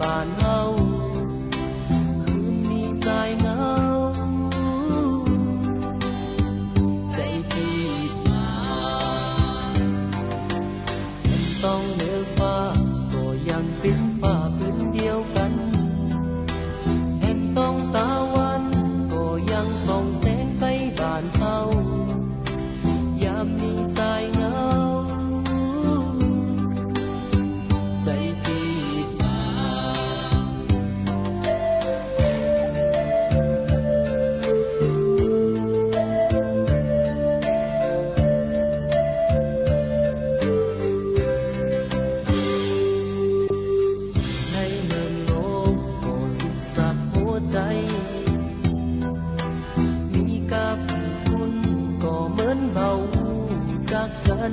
บ้านเฮาคืนมีใจเหงาใจพี่มามันต้องเหนือฟ้าก็ยังเป็นฟ้าพื้นเดียวกันแห่นต้องตาวันก็ยังส่องแสงไปบ้านเฮายามมีใจ กัน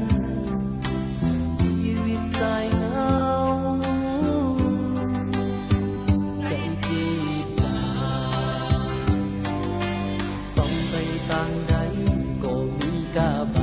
ชีวิตตายเหงาใจจีบาต้องไปต่างใดก็มีกาบา